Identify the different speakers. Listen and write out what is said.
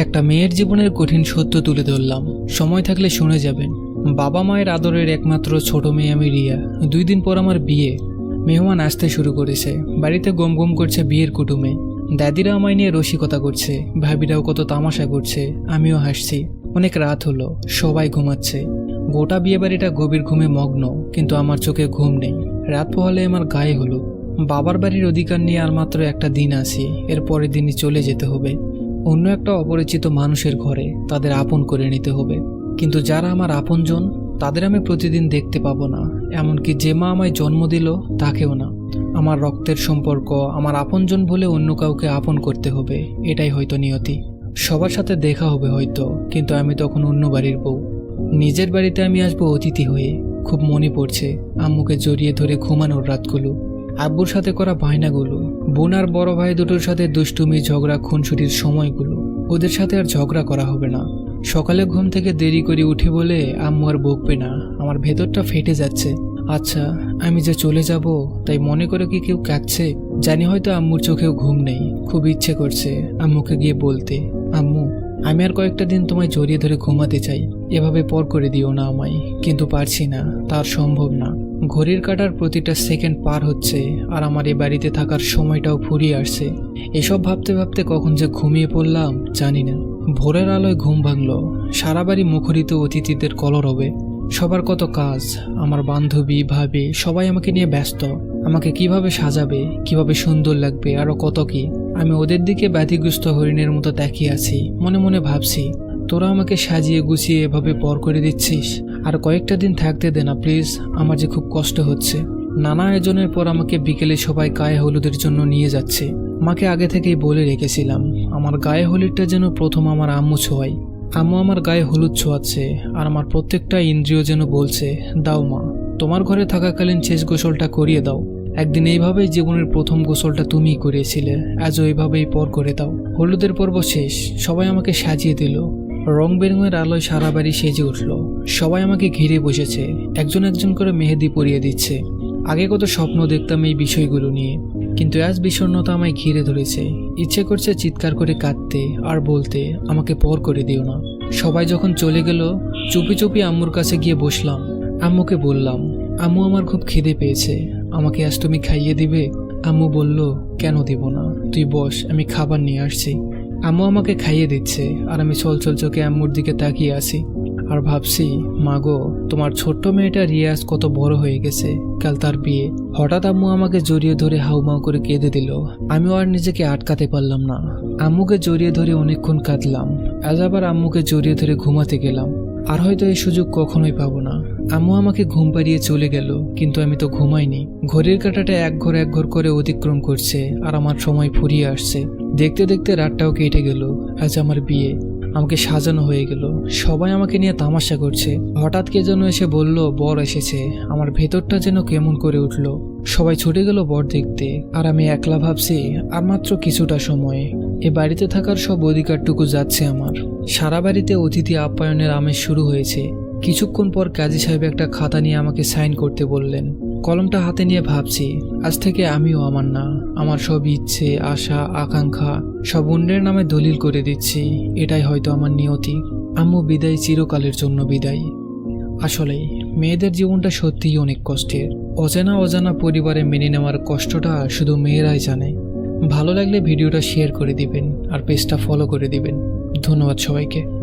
Speaker 1: একটা মেয়ের জীবনের কঠিন সত্য তুলে ধরলাম। সময় থাকলে শুনে যাবেন। বাবা মায়ের আদরের একমাত্র ছোট মেয়ে আমি রিয়া। দুই দিন পর আমার বিয়ে। মেহমান আসতে শুরু করেছে। বাড়িতে গম গম করছে বিয়ের কুটুমে। দাদিরা আমায় নিয়ে রসিকতা করছে। ভাবিরাও কত তামাশা করছে। আমিও হাসছি। অনেক রাত হলো। সবাই ঘুমাচ্ছে। গোটা বিয়ে বাড়িটা গভীর ঘুমে মগ্ন। কিন্তু আমার চোখে ঘুম নেই। রাত পোহালে আমার গায়ে হলো। বাবার বাড়ির অধিকার নিয়ে আর মাত্র একটা দিন আছি। এর পরের দিনই চলে যেতে হবে। অন্য একটা অপরিচিত মানুষের ঘরে তাদের আপন করে নিতে হবে। কিন্তু যারা আমার আপনজন, তাদের আমি প্রতিদিন দেখতে পাবো না। এমনকি যে মা আমায় জন্ম দিল, তাকেও না। আমার রক্তের সম্পর্ক, আমার আপনজন বলে অন্য কাউকে আপন করতে হবে, এটাই হয়তো নিয়তি। সবার সাথে দেখা হবে হয়তো, কিন্তু আমি তখন অন্য বাড়ির বউ। নিজের বাড়িতে আমি আসব অতিথি হয়ে। খুব মনে পড়ছে, আম্মুকে জড়িয়ে ধরে ঘুমানোর রাতগুলো। আব্বুর সাথে করা বায়নাগুলো বোন আর বড় ভাই দুটোর সাথে দুষ্টুমি, ঝগড়া, খুনসুটির সময়গুলো। ওদের সাথে আর ঝগড়া করা হবে না। সকালে ঘুম থেকে দেরি করে উঠে বলে আম্মু আর বকবে না। আমার ভেতরটা ফেটে যাচ্ছে। আচ্ছা আমি যে চলে যাব, তাই মনে করে কি কেউ কাঁদছে? জানি হয়তো আম্মুর চোখেও ঘুম নেই। খুব ইচ্ছে করছে আম্মুকে গিয়ে বলতে। আম্মু, আমি আর কয়েকটা দিন তোমায় জড়িয়ে ধরে ঘুমাতে চাই। এভাবে পর করে দিও না আমায়। কিন্তু পারছি না। তার সম্ভব না। ঘড়ির কাটার প্রতিটা সেকেন্ড পার হচ্ছে আর আমার এ বাড়িতে থাকার সময়টাও ফুরিয়ে আসছে। এসব ভাবতে ভাবতে কখন যে ঘুমিয়ে পড়লাম, জানি না। ভোরের আলোয় ঘুম ভাঙলো, সারা বাড়ি মুখরিত অতিথিদের কলরবে সবার কত কাজ, আমার বান্ধবী, ভাবি, সবাই আমাকে নিয়ে ব্যস্ত। আমাকে কীভাবে সাজাবে, কীভাবে সুন্দর লাগবে আরও কত কি? আমি ওদের দিকে ব্যাধিগ্রস্ত হরিণের মতো তাকিয়ে আছি, মনে মনে ভাবছি, তোরা আমাকে সাজিয়ে গুছিয়ে এভাবে পর করে দিচ্ছিস? আর কয়েকটা দিন থাকতে দে না প্লিজ আমার যে খুব কষ্ট হচ্ছে। নানা আয়োজনের পর আমাকে বিকেলে সবাই গায়ে হলুদের জন্য নিয়ে যাচ্ছে। মাকে আগে থেকেই বলে রেখেছিলাম, আমার গায়ে হলুদটা যেন প্রথম আমার আম্মু ছোঁয়াই আম্মু আমার গায়ে হলুদ ছোঁয়াচ্ছে, আর আমার প্রত্যেকটা ইন্দ্রিয় যেন বলছে, দাও মা, তোমার ঘরে থাকাকালীন শেষ গোসলটা করিয়ে দাও। একদিন এইভাবেই জীবনের প্রথম গোসলটা তুমিই করিয়েছিলে, আজও এইভাবেই পর করে দাও। হলুদের পর্ব শেষ, সবাই আমাকে সাজিয়ে দিল। রং বেরঙের আলোয় সারা বাড়ি সেজে উঠল। সবাই আমাকে ঘিরে বসেছে। একজন একজন করে মেহেদি পরিয়ে দিচ্ছে। আগে কত স্বপ্ন দেখতাম এই বিষয়গুলো নিয়ে। কিন্তু আজ বিষণ্ণতা আমায় ঘিরে ধরেছে। ইচ্ছে করছে চিৎকার করে কাঁদতে আর বলতে, আমাকে পর করে দিও না। সবাই যখন চলে গেল, চুপি চুপি আম্মুর কাছে গিয়ে বসলাম। আম্মুকে বললাম, আম্মু আমার খুব খিদে পেয়েছে। আমাকে আজ তুমি খাইয়ে দিবে? আম্মু বলল, কেন দিব না? তুই বস, আমি খাবার নিয়ে আসছি। আম্মু আমাকে খাইয়ে দিচ্ছে, আর আমি চলচল চোখে আম্মুর দিকে তাকিয়ে আছি। আর ভাবছি মাগো তোমার ছোট্ট মেয়েটা রিয়াজ কত বড় হয়ে গেছে। কাল তার বিয়ে। হঠাৎ আম্মু আমাকে জড়িয়ে ধরে হাউমাউ করে কেঁদে দিল। আমিও আর নিজেকে আটকাতে পারলাম না। আম্মুকে জড়িয়ে ধরে অনেকক্ষণ কাঁদলাম। আজ আবার আম্মুকে জড়িয়ে ধরে ঘুমাতে গেলাম। আর হয়তো এই সুযোগ কখনোই পাবো না। আম্মু আমাকে ঘুম পাড়িয়ে চলে গেল, কিন্তু আমি তো ঘুমাইনি। ঘড়ির কাঁটাটা এক ঘর এক ঘর করে অতিক্রম করছে আর আমার সময় ফুরিয়ে আসছে। দেখতে দেখতে রাতটাও কেটে গেল, আজ আমার বিয়ে। আমাকে সাজানো হয়ে গেল। সবাই আমাকে নিয়ে তামাশা করছে। হঠাৎ কে যেন এসে বলল, বর এসেছে। আমার ভেতরটা যেন কেমন করে উঠল। সবাই ছুটে গেল বর দেখতে, আর আমি একলা ভাবছি, আর মাত্র কিছুটা সময়। এ বাড়িতে থাকার সব অধিকারটুকু যাচ্ছে আমার। সারা বাড়িতে অতিথি আপ্যায়নের আমেজ শুরু হয়েছে। কিছুক্ষণ পর কাজী সাহেব একটা খাতা নিয়ে আমাকে সাইন করতে বললেন। কলমটা হাতে নিয়ে ভাবছি, আজ থেকে আমিও আমার না, আমার সব ইচ্ছে, আশা, আকাঙ্ক্ষা, সব অন্যের নামে দলিল করে দিচ্ছি, এটাই হয়তো আমার নিয়তি। আম্মু বিদায়, চিরকালের জন্য বিদায়। আসলে, মেয়েদের জীবনটা সত্যিই অনেক কষ্টের। অজানা অজানা পরিবারে মেনে নেওয়ার কষ্টটা শুধু মেয়েরাই জানে। ভালো লাগলে ভিডিওটা শেয়ার করে দিবেন, আর পেজটা ফলো করে দিবেন। ধন্যবাদ সবাইকে।